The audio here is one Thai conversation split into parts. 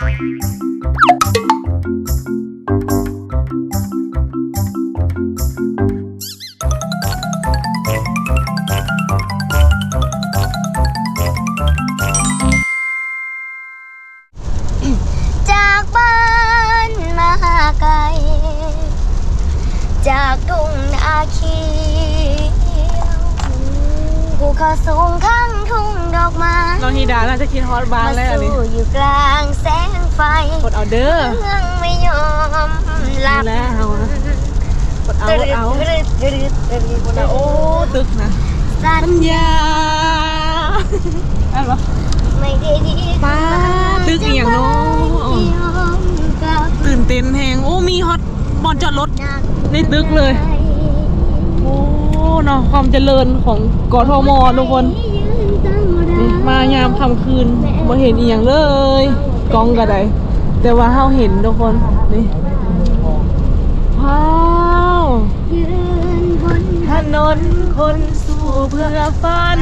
จากบ้านมาไกล จากทุ่งนาเขี ภูเขาสูงข้างทุ่งดอกไม้น้องฮีดาน่าจะคิดฮอตบ้านมาแล้วอันนี้สู่อยู่กลางแสงไฟกดเอาเด้อเมืองไม่ยอมหลับนี่แหละเอาอะกดเอากดเอาตึ๊ดตึ๊ดตึ๊ดตึ๊ดตึ๊ดกดเอาโอ้ตึกนะสัญยาอะไรวะไม่ได้ดีป้าตึกอหย่างเน้องยอมกับตื่นเต้นแหงโอ้มีฮอตบอลจอดรถนักในตึกเลยโอ้ เนาะความเจริญของกทมทุกคนนี่มายามค่ำคืนมาเห็นอีหยังเลยกล้องกระไดแต่ว่าเฮาเห็นทุกคนนี่ว้าวยืนบนถนนคนสู่เพื่อฝัน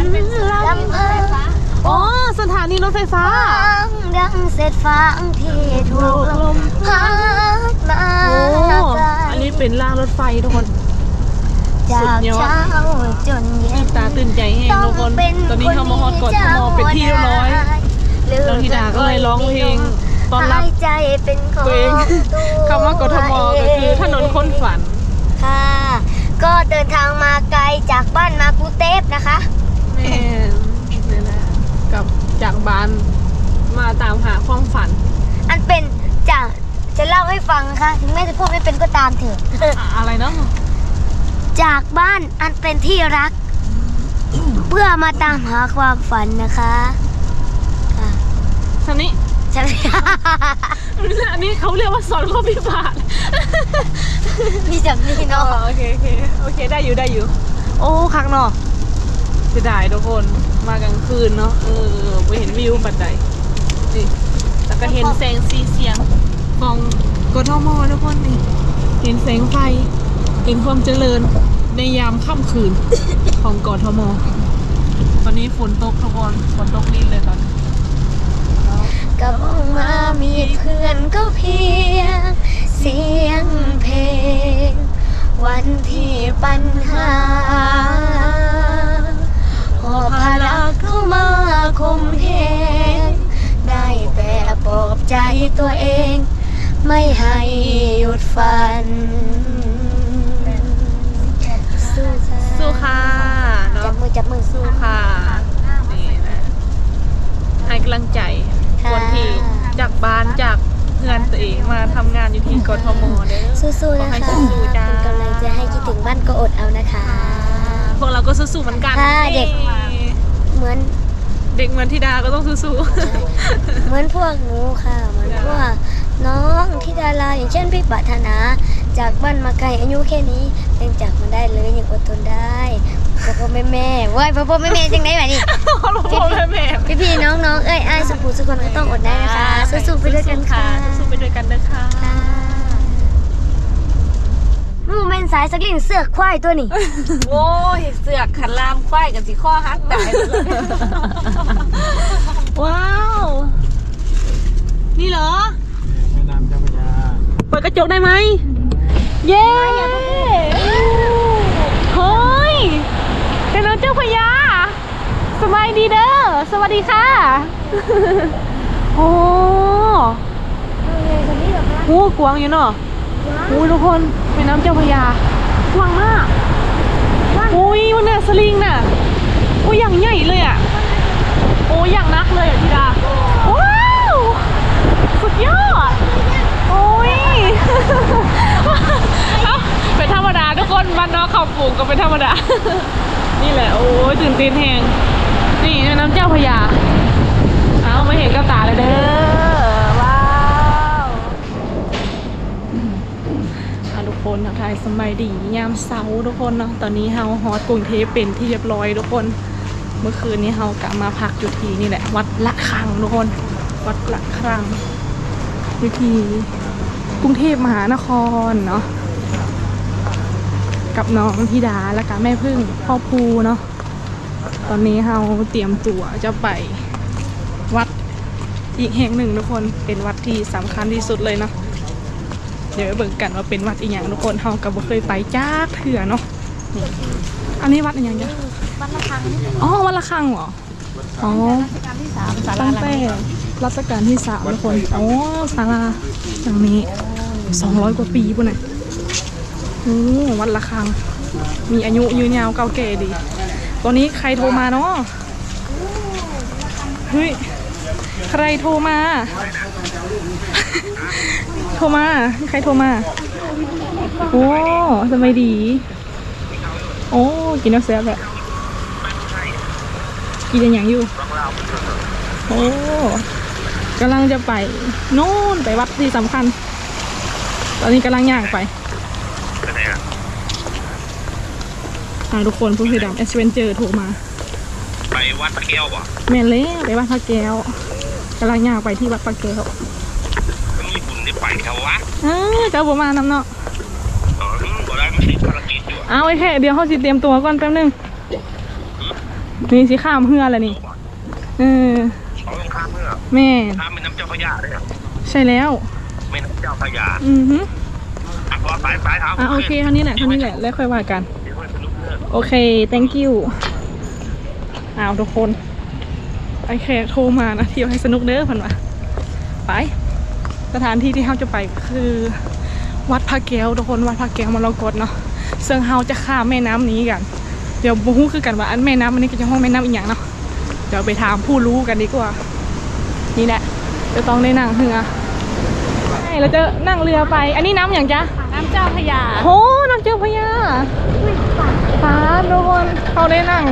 ลำเอิญอ๋อสถานีรถไฟฟ้าฟังดังเศษฟางที่ถูกลมพัดมาโอ้ไกลอันนี้เป็นรางรถไฟทุกคน จากเช้าจนเย็ตื่นนตาตื่นใจแห้งต้องทุกคนเป็นตอนนี้เข้ามาฮอตก่อนคเข้ามาเป็นที่เรียบร้อยเลือกน้องธิดาก็เลยร้องเพลงต้อนรับหายใจเป็นของตัวเองตัวคำว่ากทมก็คือถนนคนฝัน ค่ะ ก็เดินทางมาไกลจากบ้านมากรุงเทพนะคะแม่นี่แหละกับจากบ้านมาตามหาความฝัน อันเป็นจะจะเล่าให้ฟังนะคะถึงแม้จะพูดไม่เป็นก็ตามเถอะอะอะไรเนาะ จากบ้านอันเป็นที่รัก เพื่อมาตามหาความฝันนะคะค่ะสันนี้ใช่ไหมอันนี้เขาเรียกว่าสอนข้อพิบาทมีจำนี่อ๋อเนาะโอเคโอเคโอเคได้อยู่ได้อยู่ โอ้คักเนาะเสียดายทุกคนมากลางคืนเนาะเออไปเห็นวิวปัดใดนี่แล้วก็เห็นแสงสีเสียงของกทมทุกคนนี่เห็นแสงไฟ เห็นความเจริญในยามค่ำคืนของกทมตอนนี้ฝนตกทุกคนฝนตกนิดเลยตอนนี้กับมองมามีเพื่อนก็เพียง เสียงเพลง วันที่ปัญหาหอบภาระเข้ามาคมเหงได้แต่ปลอบใจตัวเอง ไม่ให้หยุดฝัน จับมือจับมือสู้ค่ะ นี่นะ ให้กำลังใจค่ะคนที่จากบ้านจากเพื่อนตัวเองมาทำงานอยู่ที่กทมเด้อ สู้ๆขอนะให้คะสู้ๆจ้า เป็นกำลังใจให้คิดถึงบ้านก็อดเอานะคะ พวกเราก็สู้ๆเหมือนกันค่ะเด็กเหมือนเด็กเหมือนธิดาก็ต้องสู้เหมือนพวกหนูค่ะ เหมือนพวกน้องที่ดาราอย่างเช่นพี่ปัทนา จากบ้านมาไกลอายุแค่นี้ยังจากมันได้เลยยังอดทนได้ พ่อพ่อแม่แม่ว้ายพ่อพ่อแม่แม่จังได้แบบนี้ๆพ่อแม่แม่พี่พี่ๆน้องน้องๆเอ้ยอ้ายสุภูสุคนก็ต้องอดได้นะคะสู้ๆไปด้วยกันค่ะสู้ๆไปด้วยกันนะคะค่ะมูเมนสายสกลิ่งเสือกควายตัวนี้โอ้ยเสือกขันลามควายกันสิข้อหักได้เลยว้าว นี่เหรอแม่น้ำเจ้าพระยาเปิดกระจกได้ไหม เย้เฮ้ยเป็นรถเจ้าพญา สบายดีเด้อ สวัสดีค่ะ โอ้โหกวางอยู่เนาะโอ้ยทุกคนเป็นน้ำเจ้าพญากวางมากโอ้ยมันน่ะสลิงน่ะโอ้ยอย่างใหญ่เลยอะ โอ้ยอย่างนักเลยอะธิดา ว้าว สุดยอด โอ้ยเอ้าเป็นธรรมดาทุกคนบ้านนอกเขาปลูกก็เป็นธรรมดา นี่แหละ โอ้ยตื่นเต้นแหง นี่แม่น้ำเจ้าพระยา เอามาเห็นกับตาเลยเด้อ ว้าวเอาทุกคนทักทายสมัยดียามเสาทุกคนเนาะ ตอนนี้เฮาฮอตกรุงเทพเป็นที่เรียบร้อยทุกคน เมื่อคืนนี้เฮากลับมาพักอยู่ที่นี่แหละ วัดละคังทุกคน วัดละคังอยู่ที่กรุงเทพมหานครเนาะ กับน้องธิดาและกับแม่พึ่งพ่อภูเนาะ ตอนนี้เราเตรียมตัวจะไปวัดอีกแห่งหนึ่งทุกคนเป็นวัดที่สำคัญที่สุดเลยเนาะเดี๋ยวไปเบิ่งกันว่าเป็นวัดอีกอย่างทุกคนเฮาก็บ่เคยไปจ้าเถื่อเนาะนี่อันนี้วัดอีกอย่างจ้ะบ้านละครั้งอ๋อวัดละคังเหรออ๋อราชการที่สามศาลาตั้งหลังแต่นี้รัชกาลที่สามทุกคนอ๋อศาลาหลังนี้สองร้อยกว่าปีปุ่นน่ะโอ้วัดละคัง มีอายุยืนยาวเก่าแก่ดี ตอนนี้ใครโทรมาเนาะเฮ้ย ใครโทรมา โทรมา ใครโทรมา โอ้สบายดี โอ้ กินน้ำแซ่บแบบกินอย่างอยู่ โอ้กำลังจะไป โน่นไปวัดที่สำคัญ ตอนนี้กำลังย่างไป อ่าทุกคนผู้สื่อดำเอสเวนเจอร์โทรมา ไปวัดพระแก้วป่ะแม่นเลยไปวัดพระแก้วกำลังย่างไปที่วัดพระแก้วมันมีบุญได้ไปเขาวะอ้าเจ้าบัวมานำเนาะเออบ่ได้มันติดภารกิจอยู่อะเอาไว้แค่เดี๋ยวเขาสิเตรียมตัวก่อนแป๊บนึงนี่สิข้ามเฮือแล้วนี่เออเขาต้องข้ามเมื่อแม่นข้ามแม่น้ำเจ้าพระยาด้วยอะใช่แล้วแม่น้ำเจ้าพระยาอือฮึอะพอสายสายเท้าอะโอเคเท่านี้แหละเท่านี้แหละแล้วค่อยว่ากัน โอเค thank you อ้าวทุกคนไอแค่โทรมานะเที่ยวให้สนุกเด้อเพันวะไป สถานที่ที่เราจะไปคือ วัดพระแก้วทุกคนวัดพระแก้วมรกตเนาะซึ่งเราจะข้ามแม่น้ำนี้กัน เดี๋ยวบูฮู้คือกันว่าอันแม่น้ำอันนี้ก็จะห้องแม่น้ำอีกอย่างเนาะเดี๋ยวไปถามผู้รู้กันดีกว่า นี่แหละ จะต้องได้นั่งเรือใช่เราจะนั่งเรือไป อันนี้น้ำอย่างจ๊ะน้ำเจ้าพระยาโอ้น้ำเจ้าพระยา ฟ้าทุกคนเขาได้นั่ง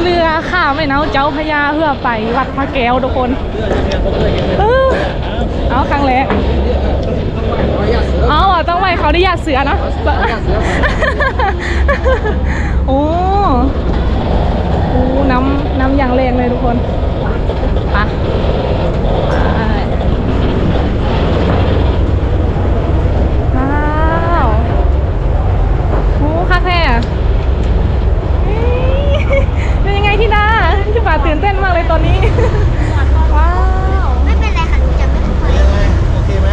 เรือข้ามแม่น้ำเจ้าพระยาเพื่อไปวัดพระแก้วทุกคนเออเอาครั้งแรกเอาอะต้องไปเขาได้ยาตเสือเนะโอ้โอ้น้ำน้ำอย่างแรงเลยทุกคนไปว้าวโอ้คักแท้อะเฮ้ย เป็นยังไงที่ดาที่ป่าตื่นเต้นมากเลยตอนนี้ ว้าว ไม่เป็นไรค่ะหนูจะไม่ค่อยโอเคไหม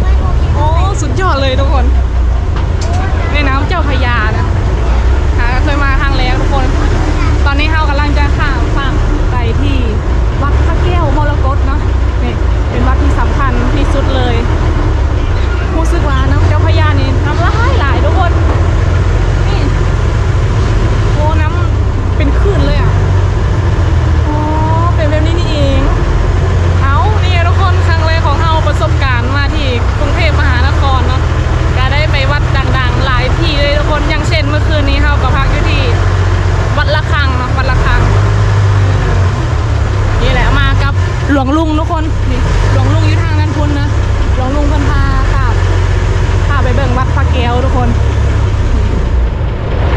ไม่โอเคโอ้สุดยอดเลยทุกคนแม่น้ำเจ้าพระยานะหาเคยมาครั้งแรกทุกคน ตอนนี้เฮากำลังจะข้ามฝั่งไปที่วัดพระแก้วมรกตเนาะนี่เป็นวัดที่สำคัญที่สุดเลยรู้สึกว่าน้ำเจ้าพระยานี่น้ำลายหลายทุกคนนี่โอ้น้ำเป็นคลื่นเลยอะอ๋อเป็นแบบนี้นี่เอง เอานี่ทุกคนครั้งแรกของเฮาประสบการณ์มาที่กรุงเทพมหานครเนาะก็ได้ไปวัดดังๆ หลายที่เลยทุกคนอย่างเช่นเมื่อคืนนี้เฮาก็พักอยู่ที่วัดละคังเนาะวัดละคังเออนี่แหละมากับหล วงลุงทุกคนนี่หลวงลุงอยู่ทางนั้นพุ่นนะหลวงลุงเพันพาขับพาไปเบิ่งวัดพระแก้วทุกคน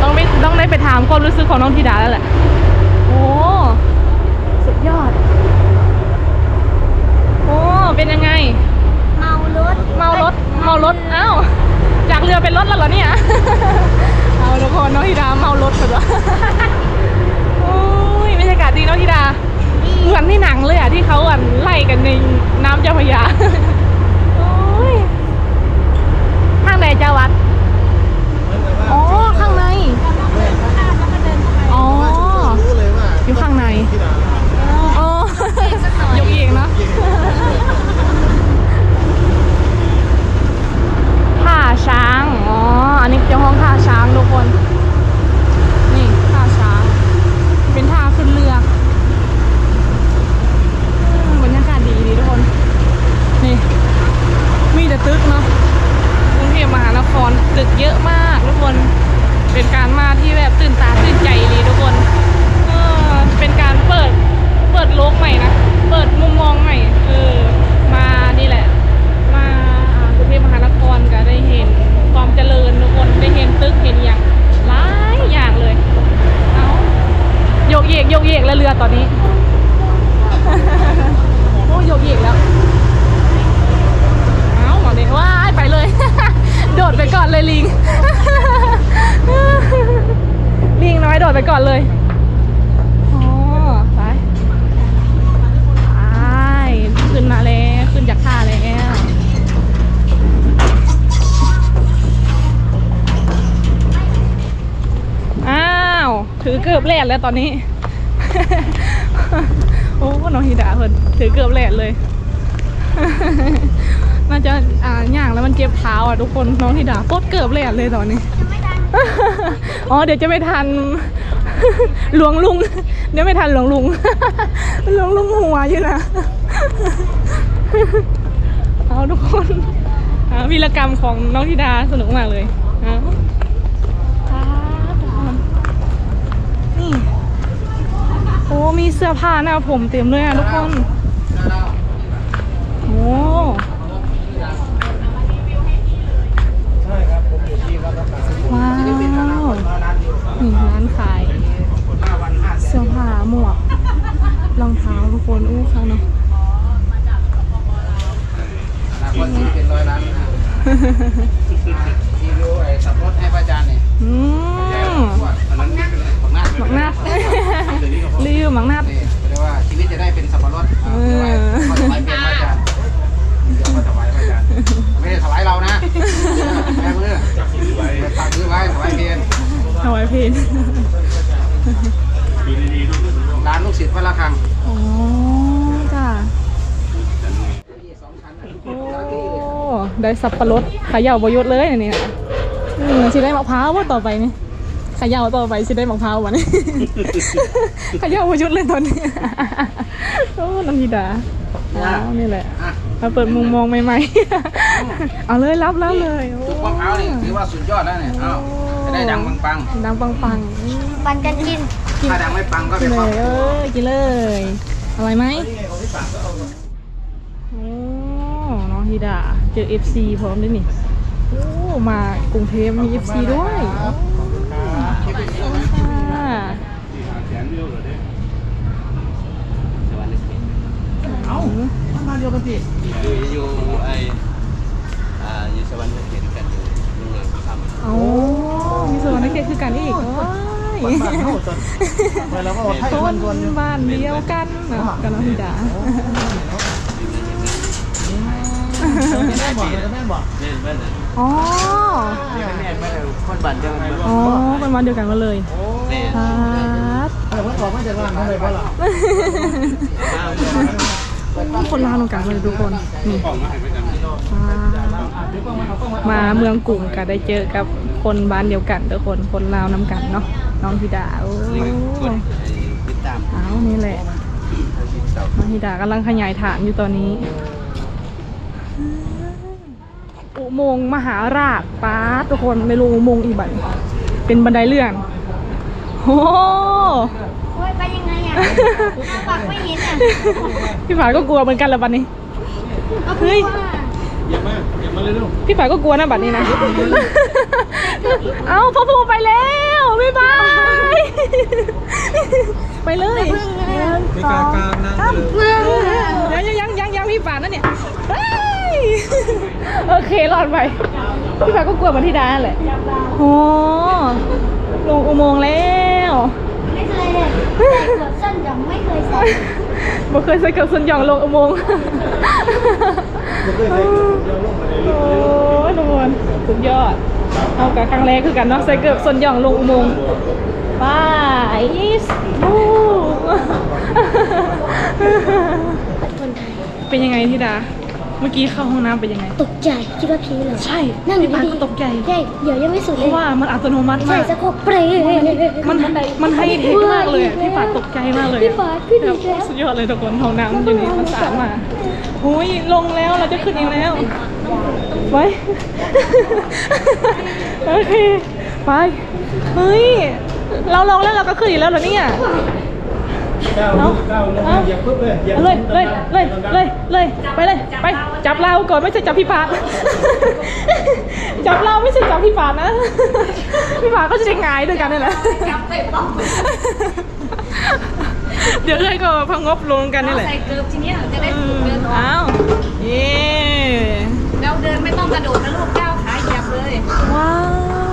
ต้องไปต้องได้ไปถามความรู้สึกของน้องธิดาแล้วแหละโอ้สุดยอด โอ้เป็นยังไง เมารถเมารถเมารถอ้าวจากเรือเป็นรถแล้วเหรอเนี่ย เอาทุกคนน้องธิดาเมารถเถอะวะโอ้ยบรรยากาศดีเน้องธิดา เหมือนที่หนังเลยอะที่เขาอะไล่กันในน้ำเจ้าพระยา โอ้ยข้างในเจ้าวัด อ๋อ ข้างใน อ๋อ รู้เลยว่า อยู่ข้างใน ที่ดา อ๋อ ยกเองเนาะ ท่าช้าง อ๋อ อันนี้จะห้องท่าช้างทุกคน นี่ท่าช้าง เป็นท่าขึ้นเรืออืมบรรยากาศดีดีทุกคน นี่ มีแต่ตึกเนาะกรุงเทพมหานครตึกเยอะมากทุกคน เป็นการมาที่แบบตื่นตาตื่นใจดีทุกคน เออเป็นการเปิด เปิดโลกใหม่นะ เปิดมุมมองใหม่ เออ มานี่แหละ มาอ่ากรุงเทพมหานครก็ได้เห็นความเจริญทุกคน ได้เห็นตึกเห็นอย่างหลายอย่างเลย เอาโยกเยกโยกเยกแล้วเรือตอนนี้ โอ้โยกเยกแล้ว เอาหมอเด็กว้ายไปเลย โดดไปก่อนเลยลิง ลิงน้อยโดดไปก่อนเลย อ๋อไปไปขึ้น เกือบแลดแล้วตอนนี้ โอ้น้องฮิดาเพิ่นถือเกือบแลดเลย น่าจะอ่าย่างแล้วมันเจ็บเท้าอะทุกคนน้องฮิดาโคตรเกือบแลดเลยตอนนี้ อ๋อเดี๋ยวจะไม่ทันหลวงลุง เดี๋ยวไม่ทันหลวงลุงหลวงลุงหัวอยู่นะเอาทุกคนวีรกรรมของน้องธิดาสนุกมากเลยอ่าอ่าทุกคนนี่ โอ้ มีเสื้อผ้าหน้าผมเต็มเลยอะทุกคน โอ้ใช่ครับผมอยู่ที่รับรักษาสินว้าวนี่ร้านขาย เสื้อผ้าหมวก รองเท้าทุกคนอู้เขาเนาะอนาคตที่เป็นร้อยล้านนะที่รู้ไอ้สับรถให้พระอาจารย์เนี่ย อืม อันนั้นเป็นของนา หมักนัด รีวิวหมักนัดนี่เรียกว่าชีวิตจะได้เป็นสับปะรดเอาเดี๋ยวไว้ขอถวายเป็นพระอาจารย์เดี๋ยวขอถวายพระอาจารย์ไม่ได้ถวายเรานะแม่มือไปตักซื้อไว้ถวายเพลงถวายเพลงร้านลูกศิษย์พระละคังอ๋อจ้าสองชั้นโอ้ได้สับปะรดเขย่าบยุทธเลยอันนี้นะอืมสิได้มะพร้าวว่าต่อไปนี่เขย่าต่อไปสิได้มะพร้าววะนี่เขย่าบยุทธเลยตอนนี้ โอ้นันทิดาอ้าวนี่แหละอะมาเปิดมุมมองใหม่ๆ เอาเลยรับแล้วเลยโอ้ทุกมะพร้าวนี่ถือว่าสุดยอดแล้วเนี่ยเอ้าจะได้ดังปังดังปังๆอืมปันกันกินๆถ้าดังไม่ปังก็กิเป็นนเลครอบยคเอรัวอกินเลยอร่อยไหมโอ้น้องฮิดาเจอ FC พร้อมด้วยนี่โอ้มากรุงเทพมี FC ด้วยค่ะ เอ้ามันมาเดียวกันสิอยู่อยู่ไออ่าอยู่สวรรค์เขียนกันอยู่ลุงเลยทำโอ้มีส่วนนักเก็ตคือกันอีกโอ้บ้านยบ้านเฮาจนไปแล้วก็เอาไทยต้มันนวนอยู่บ้านเดียวกันนะกับน้องฮิดาแม่บอกแม่บอกเล่นเล่นอ๋อแม่แม่ไม่ได้คนบันเดียวกันอ๋อเป็นวันเดียวกันมาเลยเล่นครับแต่ว่าออกมาจากร้านทำไมเพราะล่ะ คนลาวตรงกลางเลยทุกคนนี่มาเมืองกรุงก็ได้เจอกับคนบ้านเดียวกันทุกคนคนลาวนำกันเนาะน้องธิดาโอ้ติดตามเอานี่แหละน้องธิดากำลังขยายฐานอยู่ตอนนี้ อุโมงค์มหาราชป้าทุกคนไม่รู้อุโมงค์อีกบัดเป็นบันไดเลื่อนโอ้ พี่ฝาก็กลัวเหมือนกันแหละบัดนี้เอาเฮ้ย อย่ามาอย่ามาเร็วพี่ฝาก็กลัวนะบัดนี้นะ เอาพ่อพูไปแล้วบ๊ายบาย ไปเลยมีกากามนั่งเลยยังยังยังยังยังพี่ฝานั่นเนี่ยเฮ้ยโอเครอดไป พี่ฝาก็กลัวเหมือนที่ดานั่นแหละโอ้ลงอุโมงค์แล้ว ไม่เคยเลยใส่เกือบสั้นยังไม่เคยใส่ บ่เคยใส่เกับส่วนหย่องลงอุโมงค์มันก็เลยเดี๋ยวลงมาเลยโอ้ยทุกคนสุดยอด เอากับครั้งแรกคือกันเนาะใส่เกือบส่วนหย่องลงอุโมงค์ไปสบูคนไทยเป็นยังไงที่ดาเมื่อกี้เข้าห้องน้ำเป็นยังไง ตกใจคิดว่าผีเหรอใช่นั่งอยู่พี่ปานดีก็ตกใจใช่เดี๋ยวยังไม่สุดเพเลยราะว่ามันอัตโนมัติใช่มาก สะโพกเปรย์มันมันให้เทคมากเลยอะพี่ปาดตกใจมากเลยอะพี่ปาดขึ้นแบอีบกแล้ว สุดยอดเลยทุกคนห้องน้ำอยู่นี่มันสะอาดมากโอ้ยลงแล้วเราจะขึ้นอีกแล้วไปโอเคไปเฮ้ยเราลงแล้วเราก็ขึ้นอีกแล้วเหรอเนี่ยก้าว เอาก้าวลงเอาเหยียบปุ๊บเลยเหยียบเลยเลยเลยเลยเลยไปเลยไปจับเราก่อนไม่ใช่จับพี่ปาดจับเราไม่ใช่จับพี่ปาดนะพี่ปาดก็จะได้หงายด้วยกันนี่แหละจับไปป้องเดี๋ยวเลยก็พังงบลงกันนี่แหละใส่เกิบทีเนี้ยจะได้ฝึกเดินออกอ้าวเย้แล้วเดินไม่ต้องกระโดดนะลูกก้าวขาเหยียบเลย ว้า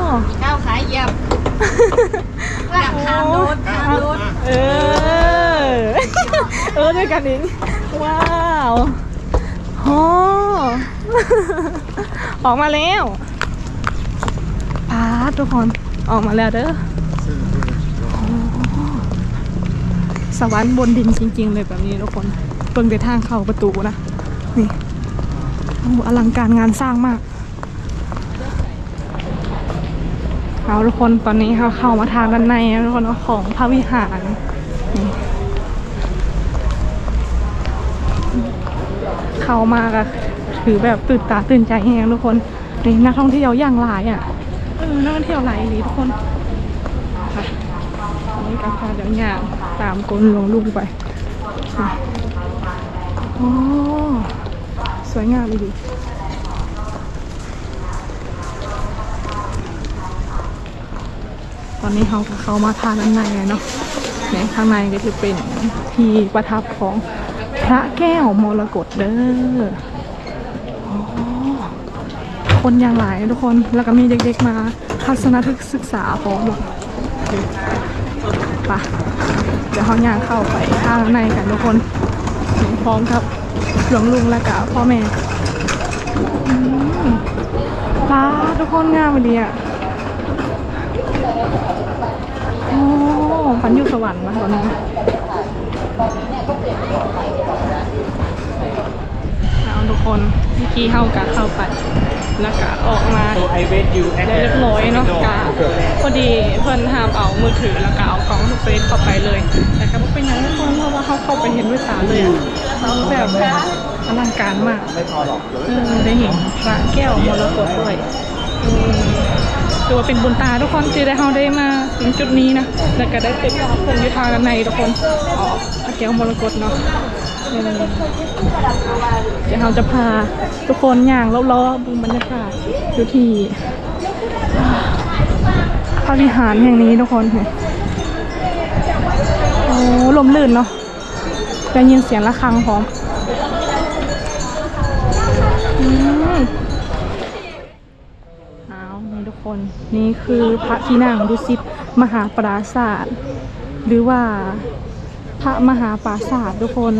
วก้าวขาเหยียบอยากขาโดดขาโดดเออเออด้วยกันอีกว้าวโอ้ออกมาแล้วพาทุกคนออกมาแล้วเด้อสวรรค์บนดินจริง ๆ เลยแบบนี้ทุกคนเบิ่งแต่ทางเข้าประตูนะ นี่โอ้อลังการงานสร้างมากเอาทุกคนตอนนี้เขาเข้ามาทางด้านในทุกคนของพระวิหาร เข้ามาก็ถือแบบตื่นตาตื่นใจแฮงทุกคนนี่นักท่องเที่ยวย่างหลายอะเออนักท่องเที่ยวหลายเลยทุกคนค่ะนี่ก็พาเดี๋ยวย่างตามกลหลวงลุงไปโอ้สวยงามดีตอนนี้เขาก็เขามาทานด้านในเนาะในข้างในก็จะเป็นที่ประทับของ ระแก้วมรกตเด้ออคนอย่างหลายทุกคน แล้วก็มีเด็กๆมาทัศนศึกษาพร้อมหมดปะเดี๋ยวเขาย่างเข้าไปข้างในกันทุกคนพร้อมครับหลวงลุงและกับพ่อแม่ป้าทุกคนงามเลยอะโอ้พันอยู่สวรรค์มาตอนนี้ เอาทุกคนเมื่อกี้เข้ากันเข้าไป แล้วก็ออกมา So I wait you at ได้เรียบร้อยเนาะกะพอดีเพิ่นห้ามเอามือถือแล้วก็เอากล้องทุกเฟซเข้าไปเลย แต่ก็บ่เป็นอย่างนั้นเพราะว่าเขาเข้าไปเห็นด้วยตาเลยอะเขาแบบอลังการมากไม่พอหรอกเออได้เห็นพระแก้วมรกตด้วยอืม ถือว่าเป็นบุญตาทุกคนที่ได้เฮาได้มาถึงจุดนี้นะแล้วก็ได้เป็นคนอยุทากันในทุกคนอ๋อพระแก้วมรกตเนาะเออเดี๋ยวเราจะพาทุกคนย่างล้อๆดูบรรยากาศอยู่ที่พระวิหารแห่งนี้ทุกคนเห็นโอ้ลมลื่นเนาะได้ยินเสียงะระฆังพร้อม คนนี่คือพระที่นั่งดุสิตมหาปราศาสตร์หรือว่าพระมหาปราศาสตร์ทุกคน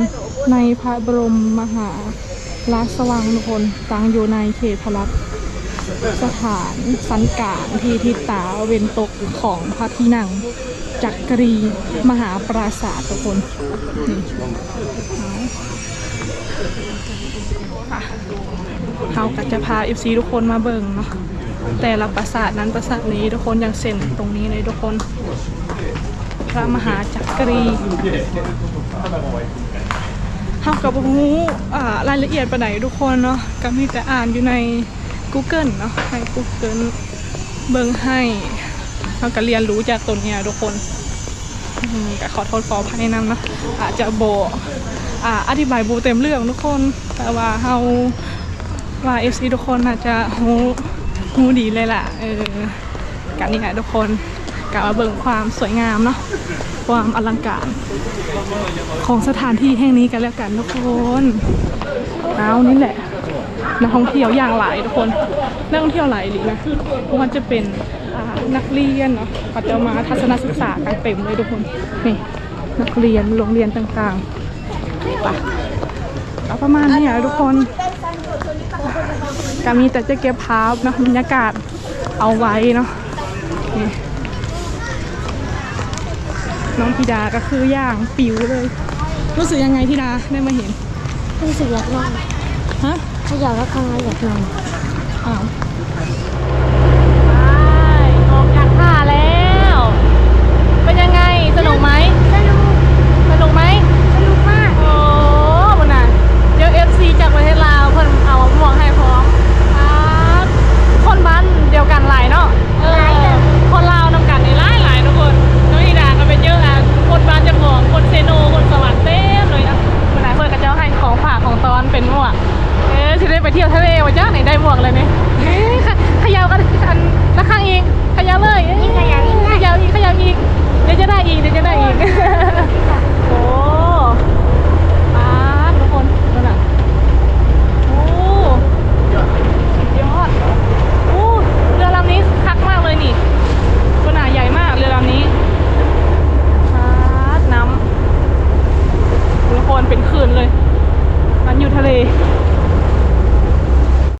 ในพระบรมมหาราชวังทุกคนตั้งอยู่ในเขตพระราชสถานสันกางที่ทิศตะเวนตกของพระที่นั่งจักรีมหาปราสาททุกคนเอาเขาก็จะพา FC ทุกคนมาเบิ่งเนาะ แต่ละปราสาทนั้นปราสาทนี้ทุกคนอยังเซนตรงนี้เลยทุกคน พระมหาจักรีเฮากับรู้อ่ารายละเอียดปานไหนทุกคนเนาะก็มีแต่อ่านอยู่ใน Google เนาะให้ Google เบิ่งให้เราก็เรียนรู้จากตัวเนี้ยทุกคนก็ขอโทษขออภัยนำเนาะอาจจะโบอ่าอธิบายโบเต็มเรื่องทุกคน แต่ว่าเฮาว่า FC ทุกคนอาจจะฮู้ ฮู้ดีเลยล่ะ เออกันนี่แหละทุกคนกลับมาเบิ่งความสวยงามเนาะความอลังการ ของสถานที่แห่งนี้กันแล้วกันทุกคนเอานี่แหละนักท่องเที่ยวอย่างหลายทุกคนนักท่องเที่ยวหลายหรือนะมันจะเป็นนักเรียนเนาะเขาจะมาทัศนศึกษากันเต็มเลยทุกคนนี่นักเรียนโรงเรียนต่างๆปเอาประมาณนี้อะทุกคน ก็มีแต่จะเก็บภาพนะบรรยากาศเอาไว้เนาะนี่น้องธิดาก็คือย่างปิวเลย รู้สึกยังไงธิดาได้มาเห็น รู้สึกอยากลองฮะถ้าอยากก็ครั้งละอยากลองอ้าว